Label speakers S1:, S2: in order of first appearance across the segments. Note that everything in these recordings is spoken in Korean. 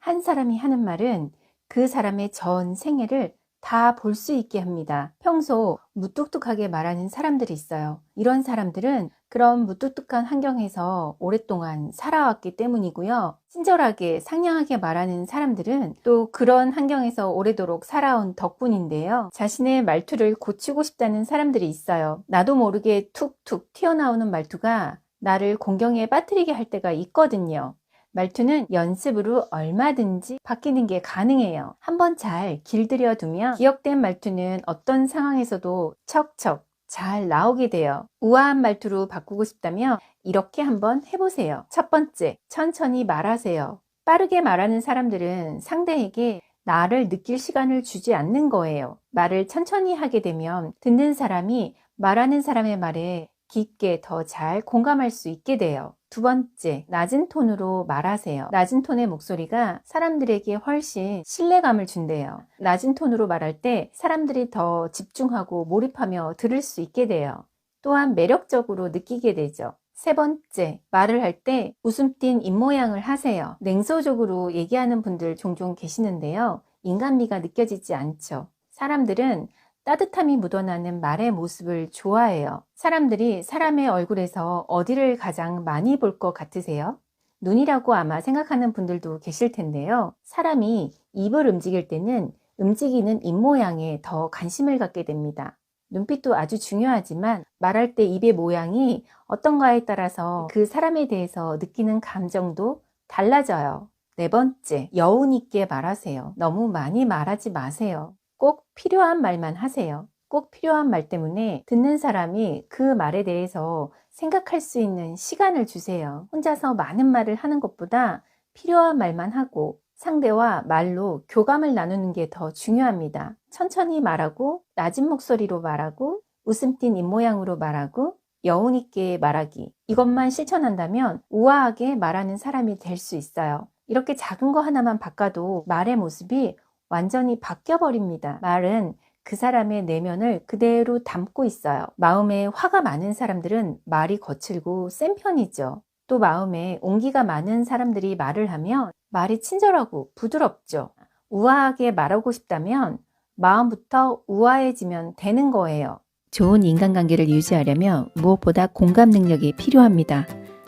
S1: 한 사람이 하는 말은 그 사람의 전 생애를 다 볼 수 있게 합니다. 평소 무뚝뚝하게 말하는 사람들이 있어요. 이런 사람들은 그런 무뚝뚝한 환경에서 오랫동안 살아왔기 때문이고요. 친절하게 상냥하게 말하는 사람들은 또 그런 환경에서 오래도록 살아온 덕분인데요. 자신의 말투를 고치고 싶다는 사람들이 있어요. 나도 모르게 툭툭 튀어나오는 말투가 나를 공경에 빠뜨리게 할 때가 있거든요. 말투는 연습으로 얼마든지 바뀌는 게 가능해요. 한번 잘 길들여 두면 기억된 말투는 어떤 상황에서도 척척 잘 나오게 돼요. 우아한 말투로 바꾸고 싶다면 이렇게 한번 해보세요. 첫 번째, 천천히 말하세요. 빠르게 말하는 사람들은 상대에게 나를 느낄 시간을 주지 않는 거예요. 말을 천천히 하게 되면 듣는 사람이 말하는 사람의 말에 깊게 더 잘 공감할 수 있게 돼요. 두 번째, 낮은 톤으로 말하세요. 낮은 톤의 목소리가 사람들에게 훨씬 신뢰감을 준대요. 낮은 톤으로 말할 때 사람들이 더 집중하고 몰입하며 들을 수 있게 돼요. 또한 매력적으로 느끼게 되죠. 세 번째, 말을 할 때 웃음 띤 입모양을 하세요. 냉소적으로 얘기하는 분들 종종 계시는데요. 인간미가 느껴지지 않죠. 사람들은 따뜻함이 묻어나는 말의 모습을 좋아해요. 사람들이 사람의 얼굴에서 어디를 가장 많이 볼 것 같으세요? 눈이라고 아마 생각하는 분들도 계실 텐데요. 사람이 입을 움직일 때는 움직이는 입 모양에 더 관심을 갖게 됩니다. 눈빛도 아주 중요하지만 말할 때 입의 모양이 어떤가에 따라서 그 사람에 대해서 느끼는 감정도 달라져요. 네 번째, 여운 있게 말하세요. 너무 많이 말하지 마세요. 꼭 필요한 말만 하세요. 꼭 필요한 말 때문에 듣는 사람이 그 말에 대해서 생각할 수 있는 시간을 주세요. 혼자서 많은 말을 하는 것보다 필요한 말만 하고 상대와 말로 교감을 나누는 게 더 중요합니다. 천천히 말하고 낮은 목소리로 말하고 웃음 띤 입모양으로 말하고 여운 있게 말하기. 이것만 실천한다면 우아하게 말하는 사람이 될 수 있어요. 이렇게 작은 거 하나만 바꿔도 말의 모습이 완전히 바뀌어버립니다. 말은 그 사람의 내면을 그대로 담고 있어요. 마음에 화가 많은 사람들은 말이 거칠고 센 편이죠. 또 마음에 온기가 많은 사람들이 말을 하면 말이 친절하고 부드럽죠. 우아하게 말하고 싶다면 마음부터 우아해지면 되는 거예요.
S2: 좋은 인간관계를 유지하려면 무엇보다 공감 능력이 필요합니다.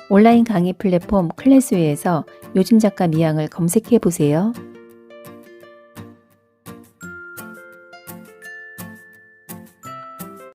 S2: 온라인 강의 플랫폼 클래스웨에서 요즘 작가 미양을 검색해 보세요.